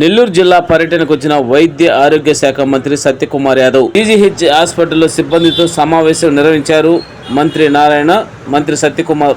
నెల్లూరు జిల్లా పర్యటనకు వచ్చిన వైద్య ఆరోగ్య శాఖ మంత్రి సత్యకుమార్ యాదవ్ టీజీహెచ్ హాస్పిటల్లో సిబ్బందితో సమావేశం నిర్వహించారు మంత్రి నారాయణ మంత్రి సత్యకుమార్.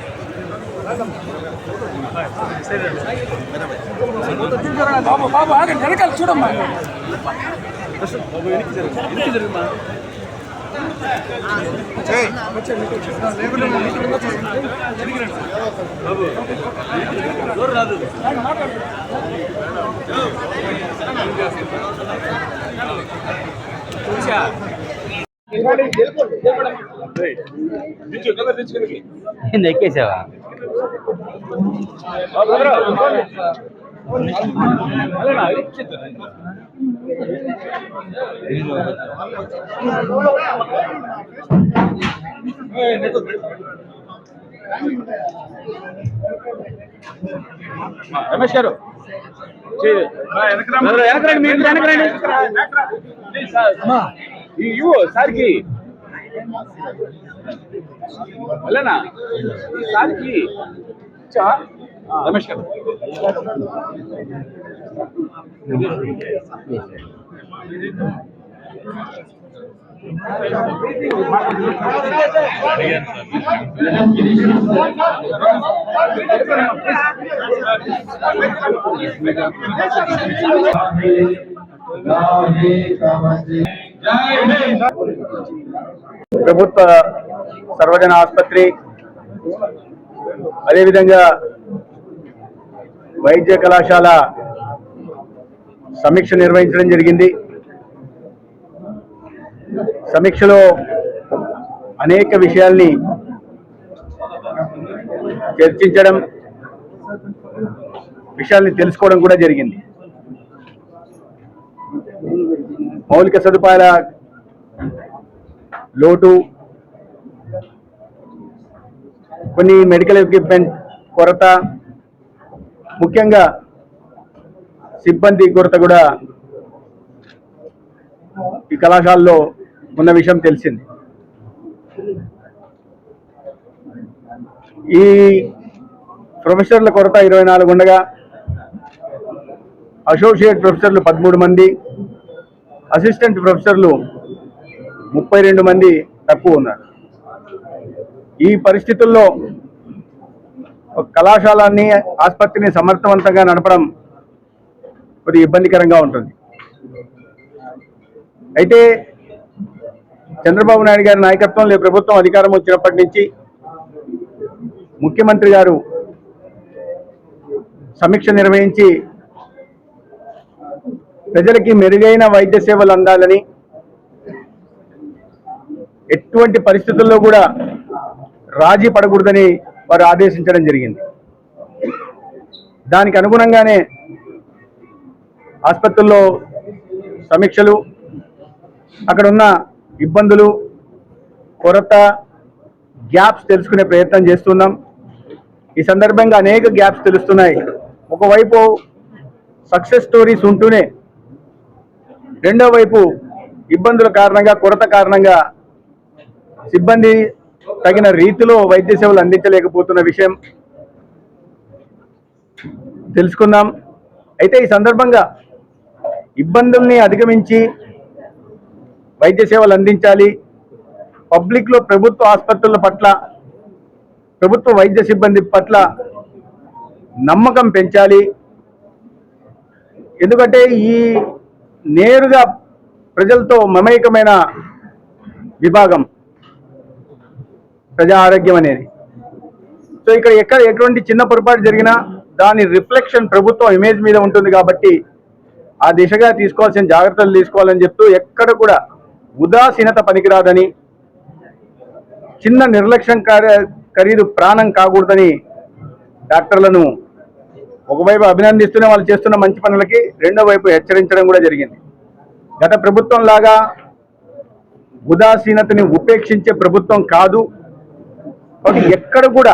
బాబు బాబు ఆగండి వెనకాల చూడమ్మా ఎక్కేసావా? రమేష్ గారు. వెనక రండి. మీరు వెనక రండి. ఇవ్వు సార్కి వెళ్ళనా సార్కి ఇచ్చావా? రమేష్ గారు ప్రభుత్వ సర్వజన ఆసుపత్రి అదేవిధంగా వైద్య కళాశాల సమీక్ష నిర్వహించడం జరిగింది. సమీక్షలో అనేక విషయాల్ని చర్చించడం విషయాల్ని తెలుసుకోవడం కూడా జరిగింది. మౌలిక సదుపాయాల లోటు కొన్ని మెడికల్ ఎక్విప్మెంట్ కొరత ముఖ్యంగా సిబ్బంది కొరత కూడా ఈ కళాశాలలో ఉన్న విషయం తెలిసింది. ఈ ప్రొఫెసర్ల కొరత ఇరవై నాలుగు ఉండగా అసోసియేట్ ప్రొఫెసర్లు పదమూడు మంది అసిస్టెంట్ ప్రొఫెసర్లు ముప్పై రెండు మంది తక్కువ ఉన్నారు. ఈ పరిస్థితుల్లో కళాశాలని ఆసుపత్రిని సమర్థవంతంగా నడపడం కొద్ది ఇబ్బందికరంగా ఉంటుంది. అయితే చంద్రబాబు నాయుడు గారి నాయకత్వంలో ప్రభుత్వం అధికారం వచ్చినప్పటి నుంచి ముఖ్యమంత్రి గారు సమీక్ష నిర్వహించి ప్రజలకి మెరుగైన వైద్య సేవలు అందాలని ఎటువంటి పరిస్థితుల్లో కూడా రాజీ పడకూడదని వారు ఆదేశించడం జరిగింది. దానికి అనుగుణంగానే ఆసుపత్రుల్లో సమీక్షలు అక్కడ ఉన్న ఇబ్బందులు కొరత గ్యాప్స్ తెలుసుకునే ప్రయత్నం చేస్తున్నాం. ఈ సందర్భంగా అనేక గ్యాప్స్ తెలుస్తున్నాయి. ఒకవైపు సక్సెస్ స్టోరీస్ ఉంటూనే రెండో వైపు ఇబ్బందుల కారణంగా కొరత కారణంగా సిబ్బంది తగిన రీతిలో వైద్య సేవలు అందించలేకపోతున్న విషయం తెలుసుకుందాం. అయితే ఈ సందర్భంగా ఇబ్బందుల్ని అధిగమించి వైద్య సేవలు అందించాలి. పబ్లిక్లో ప్రభుత్వ ఆసుపత్రుల పట్ల ప్రభుత్వ వైద్య సిబ్బంది పట్ల నమ్మకం పెంచాలి. ఎందుకంటే ఈ నేరుగా ప్రజలతో మమేకమైన విభాగం ప్రజా ఆరోగ్యం అనేది. సో ఇక్కడ ఎక్కడ ఎటువంటి చిన్న పొరపాటు జరిగినా దాని రిఫ్లెక్షన్ ప్రభుత్వం ఇమేజ్ మీద ఉంటుంది కాబట్టి ఆ దిశగా తీసుకోవాల్సిన జాగ్రత్తలు తీసుకోవాలని చెప్తూ ఎక్కడ కూడా ఉదాసీనత పనికిరాదని చిన్న నిర్లక్ష్యం కార్య ఖరీదు ప్రాణం కాకూడదని డాక్టర్లను ఒకవైపు అభినందిస్తూనే వాళ్ళు చేస్తున్న మంచి పనులకి రెండో వైపు హెచ్చరించడం కూడా జరిగింది. గత ప్రభుత్వం లాగా ఉదాసీనతని ఉపేక్షించే ప్రభుత్వం కాదు. ఎక్కడ కూడా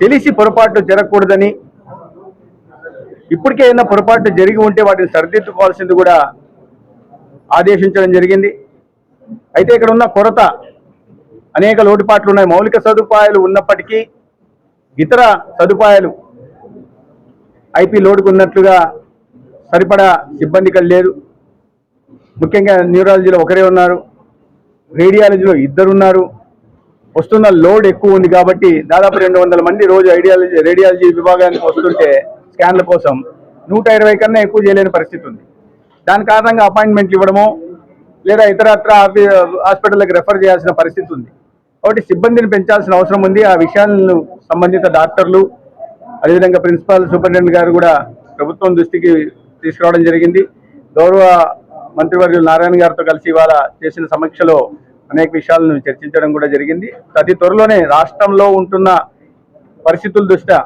తెలిసి పొరపాటు జరగకూడదని ఇప్పటికే ఏదైనా పొరపాటు జరిగి ఉంటే వాటిని సరిదిద్దుకోవాల్సింది కూడా ఆదేశించడం జరిగింది. అయితే ఇక్కడ ఉన్న కొరత అనేక లోటుపాట్లు ఉన్నాయి. మౌలిక సదుపాయాలు ఉన్నప్పటికీ ఇతర సదుపాయాలు ఐపీ లోడ్కు ఉన్నట్లుగా సరిపడా సిబ్బంది ఇక్కడ లేదు ముఖ్యంగా న్యూరాలజీలో ఒకరే ఉన్నారు. రేడియాలజీలో ఇద్దరున్నారు. వస్తున్న లోడ్ ఎక్కువ ఉంది కాబట్టి దాదాపు రెండు వందల మంది రోజు ఐడియాలజీ రేడియాలజీ విభాగానికి వస్తుంటే స్కాన్ల కోసం నూట ఇరవై కన్నా ఎక్కువ చేయలేని పరిస్థితి ఉంది. దాని కారణంగా అపాయింట్మెంట్లు ఇవ్వడము లేదా ఇతరత్ర ఆఫీ- హాస్పిటల్కి రెఫర్ చేయాల్సిన పరిస్థితి ఉంది. కాబట్టి సిబ్బందిని పెంచాల్సిన అవసరం ఉంది. ఆ విషయాలను సంబంధిత డాక్టర్లు అదేవిధంగా ప్రిన్సిపాల్ సూపరింటెండెంట్ గారు కూడా ప్రభుత్వం దృష్టికి తీసుకురావడం జరిగింది. గౌరవ మంత్రివర్యులు నారాయణ గారితో కలిసి ఇవాళ చేసిన సమీక్షలో అనేక విషయాలను చర్చించడం కూడా జరిగింది. అతి త్వరలోనే రాష్ట్రంలో ఉంటున్న పరిస్థితుల దృష్ట్యా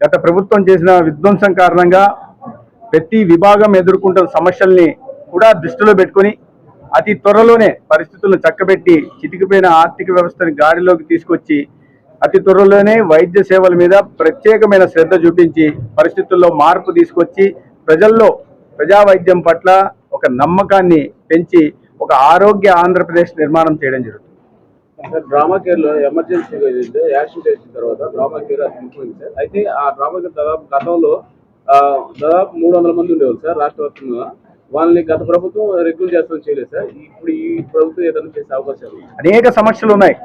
గత ప్రభుత్వం చేసిన విధ్వంసం కారణంగా ప్రతి విభాగం ఎదుర్కొంటున్న సమస్యల్ని కూడా దృష్టిలో పెట్టుకొని అతి త్వరలోనే పరిస్థితులను చక్కబెట్టి చితికిపోయిన ఆర్థిక వ్యవస్థను గాడిలోకి తీసుకొచ్చి అతి త్వరలోనే వైద్య సేవల మీద ప్రత్యేకమైన శ్రద్ధ చూపించి పరిస్థితుల్లో మార్పు తీసుకొచ్చి ప్రజల్లో ప్రజా వైద్యం పట్ల ఒక నమ్మకాన్ని పెంచి ఒక ఆరోగ్య ఆంధ్రప్రదేశ్ నిర్మాణం చేయడం జరుగుతుంది. సార్ డ్రామా కేర్లో ఎమర్జెన్సీ యాక్సిడెంట్ వచ్చిన తర్వాత డ్రామా కేర్ అది ఇంప్రూవింగ్ సార్. అయితే ఆ డ్రామా కేర్ దాదాపు గతంలో దాదాపు మూడు వందల మంది ఉండేవాళ్ళు సార్ రాష్ట్ర వ్యాప్తంగా. వాళ్ళని గత ప్రభుత్వం రెగ్యులర్ చేస్తాం చేయలేదు సార్. ఇప్పుడు ఈ ప్రభుత్వం ఏదైనా చేసే అవకాశం ఉంది అనేక సమస్యలు ఉన్నాయి.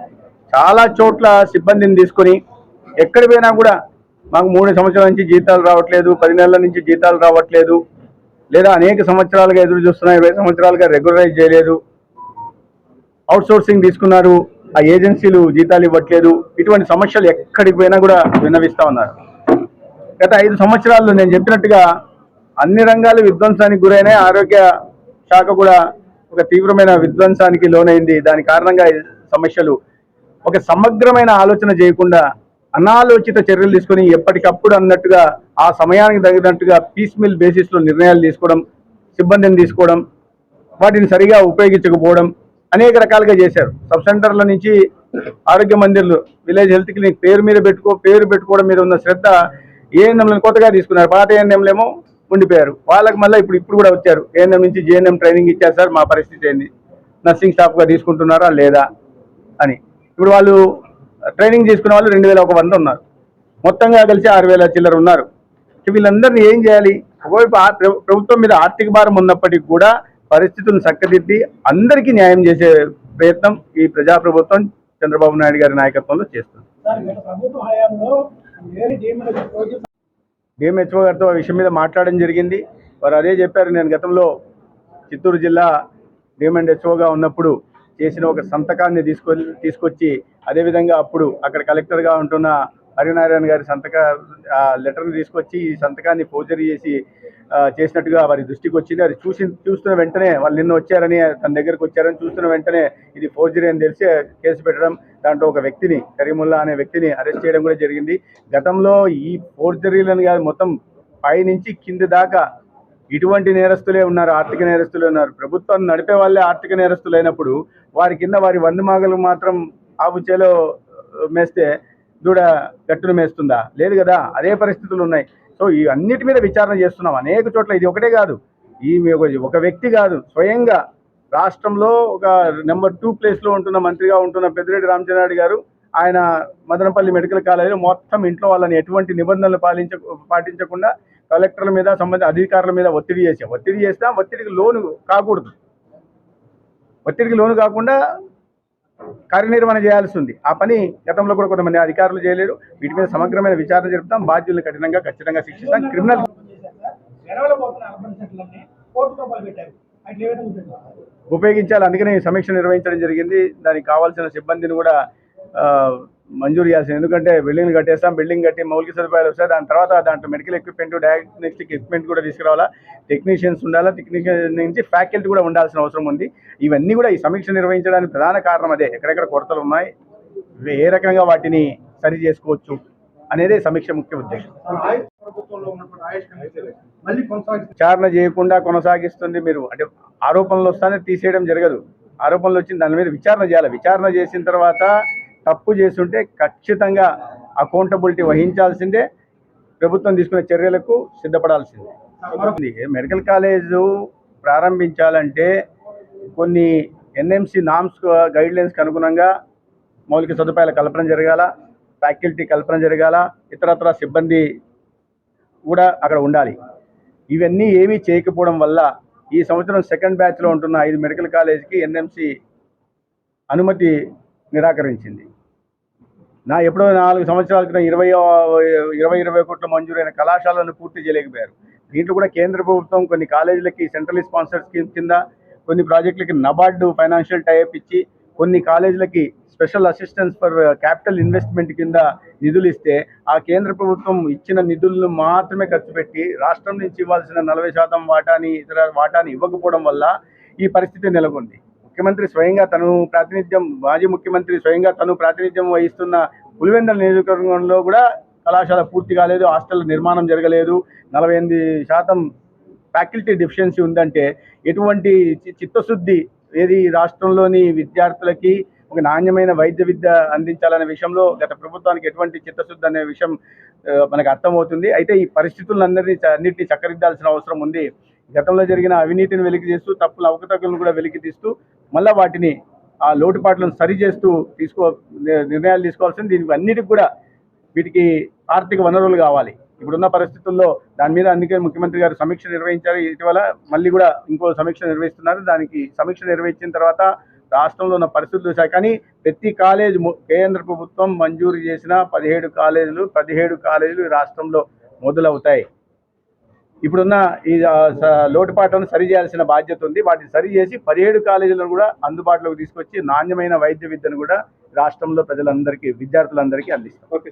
చాలా చోట్ల సిబ్బందిని తీసుకొని ఎక్కడి పోయినా కూడా మాకు మూడు సంవత్సరాల నుంచి జీతాలు రావట్లేదు పది నెలల నుంచి జీతాలు రావట్లేదు లేదా అనేక సంవత్సరాలుగా ఎదురు చూస్తున్నాయి ఇరవై సంవత్సరాలుగా రెగ్యులరైజ్ చేయలేదు అవుట్సోర్సింగ్ తీసుకున్నారు ఆ ఏజెన్సీలు జీతాలు ఇవ్వట్లేదు ఇటువంటి సమస్యలు ఎక్కడికి పోయినా కూడా విన్నవిస్తూ ఉన్నారు. గత ఐదు సంవత్సరాల్లో నేను చెప్పినట్టుగా అన్ని రంగాలు విధ్వంసానికి గురైన ఆరోగ్య శాఖ కూడా ఒక తీవ్రమైన విధ్వంసానికి లోనైంది దాని కారణంగా సమస్యలు ఒక సమగ్రమైన ఆలోచన చేయకుండా అనాలోచిత చర్యలు తీసుకొని ఎప్పటికప్పుడు అన్నట్టుగా ఆ సమయానికి తగినట్టుగా పీస్ మిల్ బేసిస్లో నిర్ణయాలు తీసుకోవడం సిబ్బందిని తీసుకోవడం వాటిని సరిగా ఉపయోగించకపోవడం అనేక రకాలుగా చేశారు. సబ్ సెంటర్ల నుంచి ఆరోగ్య మందిర్లు విలేజ్ హెల్త్ క్లినిక్ పేరు మీద పెట్టుకో పేరు పెట్టుకోవడం మీద ఉన్న శ్రద్ధ ఏఎన్ఎంలను కొత్తగా తీసుకున్నారు. పాత ఏఎన్ఎంలేమో ఉండిపోయారు. వాళ్ళకి మళ్ళీ ఇప్పుడు ఇప్పుడు కూడా వచ్చారు. ఏఎన్ఎం నుంచి జేఎన్ఎం ట్రైనింగ్ ఇచ్చారు సార్ మా పరిస్థితి ఏంది? నర్సింగ్ స్టాఫ్గా తీసుకుంటున్నారా లేదా అని. ఇప్పుడు వాళ్ళు ట్రైనింగ్ తీసుకున్న వాళ్ళు రెండు వేల ఒక వంద ఉన్నారు. మొత్తంగా కలిసి ఆరు వేల చిల్లర ఉన్నారు. వీళ్ళందరినీ ఏం చేయాలి? ఒకవైపు ప్రభుత్వం మీద ఆర్థిక భారం ఉన్నప్పటికీ కూడా పరిస్థితులను చక్కదిద్ది అందరికీ న్యాయం చేసే ప్రయత్నం ఈ ప్రజాప్రభుత్వం చంద్రబాబు నాయుడు గారి నాయకత్వంలో చేస్తుంది. డిఎంహెచ్ఓ గారితో ఆ విషయం మీద మాట్లాడడం జరిగింది. వారు అదే చెప్పారు. నేను గతంలో చిత్తూరు జిల్లా డిఎంఎండ్ హెచ్ఓగా ఉన్నప్పుడు చేసిన ఒక సంతకాన్ని తీసుకొ తీసుకొచ్చి అదేవిధంగా అప్పుడు అక్కడ కలెక్టర్గా ఉంటున్న హరినారాయణ గారి సంతక ఆ లెటర్ని తీసుకొచ్చి ఈ సంతకాన్ని ఫోర్జరీ చేసి చేసినట్టుగా వారి దృష్టికి వచ్చింది. అది చూసి చూస్తున్న వెంటనే వాళ్ళు నిన్న వచ్చారని తన దగ్గరకు వచ్చారని చూస్తున్న వెంటనే ఇది ఫోర్జరీ అని తెలిసి కేసు పెట్టడం దాంట్లో ఒక వ్యక్తిని కరీముల్లా అనే వ్యక్తిని అరెస్ట్ చేయడం కూడా జరిగింది. గతంలో ఈ ఫోర్జరీలను కాదు మొత్తం పైనుంచి కింది దాకా ఇటువంటి నేరస్తులే ఉన్నారు ఆర్థిక నేరస్తులే ఉన్నారు. ప్రభుత్వం నడిపే వాళ్ళే ఆర్థిక నేరస్తులు వారి కింద వారి వందమాగలు మాత్రం ఆవు చేలో మేస్తే దూడ గట్టును మేస్తుందా? లేదు కదా అదే పరిస్థితులు ఉన్నాయి. సో ఈ అన్నిటి మీద విచారణ చేస్తున్నాం అనేక చోట్ల. ఇది ఒకటే కాదు. ఈ ఒక- ఒక వ్యక్తి కాదు స్వయంగా రాష్ట్రంలో ఒక నెంబర్ టూ ప్లేస్లో ఉంటున్న మంత్రిగా ఉంటున్న పెద్దిరెడ్డి రామచంద్రారెడ్డి గారు ఆయన మదనపల్లి మెడికల్ కాలేజీలో మొత్తం ఇంట్లో వాళ్ళని ఎటువంటి నిబంధనలు పాలించ పాటించకుండా కలెక్టర్ల మీద సంబంధిత అధికారుల మీద ఒత్తిడి చేసే ఒత్తిడి చేసినా ఒత్తిడికి లోను కాకూడదు. ఒత్తిడికి లోను కాకుండా కార్యనిర్వహణ చేయాల్సి ఉంది. ఆ పని గతంలో కూడా కొంతమంది అధికారులు చేయలేరు. వీటి మీద సమగ్రమైన విచారణ జరుపుతాం. బాధ్యులను కఠినంగా ఖచ్చితంగా శిక్షిస్తాం. క్రిమినల్ ఉపయోగించాలి. అందుకనే సమీక్ష నిర్వహించడం జరిగింది. దానికి కావాల్సిన సిబ్బందిని కూడా మంజూరు చేయాల్సింది. ఎందుకంటే బిల్డింగ్లు కట్టేస్తాం బిల్డింగ్ కట్టి మౌలిక సదుపాయాలు వస్తాయి. దాని తర్వాత దాంట్లో మెడికల్ ఎక్విప్మెంట్ డయాగ్నోస్టిక్ ఎక్విప్మెంట్ కూడా తీసుకురావాలా. టెక్నీషియన్స్ ఉండాలా. టెక్నీషియన్ నుంచి ఫ్యాకల్టీ కూడా ఉండాల్సిన అవసరం ఉంది. ఇవన్నీ కూడా ఈ సమీక్ష నిర్వహించడానికి ప్రధాన కారణం అదే. ఎక్కడెక్కడ కొరతలు ఉన్నాయి ఏ రకంగా వాటిని సరి చేసుకోవచ్చు అనేది సమీక్ష ముఖ్య ఉద్దేశం. విచారణ చేయకుండా కొనసాగిస్తుంది మీరు. అంటే ఆరోపణలు వస్తానే తీసేయడం జరగదు. ఆరోపణలు వచ్చిన దాని మీద విచారణ చేయాలి. విచారణ చేసిన తర్వాత తప్పు చేస్తుంటే ఖచ్చితంగా అకౌంటబిలిటీ వహించాల్సిందే. ప్రభుత్వం తీసుకునే చర్యలకు సిద్ధపడాల్సిందే. మెడికల్ కాలేజు ప్రారంభించాలంటే కొన్ని ఎన్ఎంసి నామ్స్ గైడ్ లైన్స్కి అనుగుణంగా మౌలిక సదుపాయాల కల్పన జరగాల ఫ్యాకల్టీ కల్పన జరగాల ఇతరత్ర సిబ్బంది కూడా అక్కడ ఉండాలి. ఇవన్నీ ఏమీ చేయకపోవడం వల్ల ఈ సంవత్సరం సెకండ్ బ్యాచ్లో ఉంటున్న ఐదు మెడికల్ కాలేజీకి ఎన్ఎంసి అనుమతి నిరాకరించింది. నా ఎప్పుడో నాలుగు సంవత్సరాల క్రితం ఇరవై ఇరవై ఇరవై కోట్ల మంజూరైన కళాశాలను పూర్తి చేయలేకపోయారు. దీంట్లో కూడా కేంద్ర ప్రభుత్వం కొన్ని కాలేజీలకి సెంట్రల్ స్పాన్సర్ స్కీమ్ కింద కొన్ని ప్రాజెక్టులకి నబార్డు ఫైనాన్షియల్ టైప్ ఇచ్చి కొన్ని కాలేజీలకి special assistance for capital investment కింద నిధులు ఇస్తే ఆ కేంద్ర ప్రభుత్వం ఇచ్చిన నిధులను మాత్రమే ఖర్చు పెట్టి రాష్ట్రం నుంచి ఇవ్వాల్సిన నలభై శాతం వాటాని ఇతర వాటాని ఇవ్వకపోవడం వల్ల ఈ పరిస్థితి నెలకొంది. ముఖ్యమంత్రి స్వయంగా తను ప్రాతినిధ్యం మాజీ ముఖ్యమంత్రి స్వయంగా తను ప్రాతినిధ్యం వహిస్తున్న పులివెందల నియోజకవర్గంలో కూడా కళాశాల పూర్తి కాలేదు హాస్టల్ నిర్మాణం జరగలేదు నలభై ఎనిమిది శాతం ఫ్యాకల్టీ డిఫిషియన్సీ ఉందంటే ఎటువంటి చి- చిత్తశుద్ధి ఏది రాష్ట్రంలోని విద్యార్థులకి ఒక నాణ్యమైన వైద్య విద్య అందించాలనే విషయంలో గత ప్రభుత్వానికి ఎటువంటి చిత్తశుద్ధి అనే విషయం మనకు అర్థమవుతుంది. అయితే ఈ పరిస్థితులందరినీ అన్నింటినీ అన్నిటిని అవసరం ఉంది. గతంలో జరిగిన అవినీతిని వెలికి తీస్తూ తప్పుల అవకతవకలను కూడా వెలికి తీస్తూ మళ్ళీ వాటిని ఆ లోటుపాట్లను సరి చేస్తూ తీసుకో నిర్ణయాలు తీసుకోవాల్సింది. దీనికి అన్నిటికి కూడా వీటికి ఆర్థిక వనరులు కావాలి. ఇప్పుడున్న పరిస్థితుల్లో దాని మీద అందుకే ముఖ్యమంత్రి గారు సమీక్ష నిర్వహించారు. ఇటీవల మళ్ళీ కూడా ఇంకో సమీక్ష నిర్వహిస్తున్నారు. దానికి సమీక్ష నిర్వహించిన తర్వాత రాష్ట్రంలో ఉన్న పరిస్థితులు చూశారు కానీ ప్రతి కాలేజ్ కేంద్ర ప్రభుత్వం మంజూరు చేసిన పదిహేడు కాలేజీలు పదిహేడు కాలేజీలు ఈ రాష్ట్రంలో మొదలవుతాయి. ఇప్పుడున్న ఈ లోటుపాట్లను సరి చేయాల్సిన బాధ్యత ఉంది. వాటిని సరి చేసి పదిహేడు కాలేజీలను కూడా అందుబాటులోకి తీసుకొచ్చి నాణ్యమైన వైద్య విద్యను కూడా రాష్ట్రంలో ప్రజలందరికీ విద్యార్థులందరికీ అందిస్తాం. ఓకే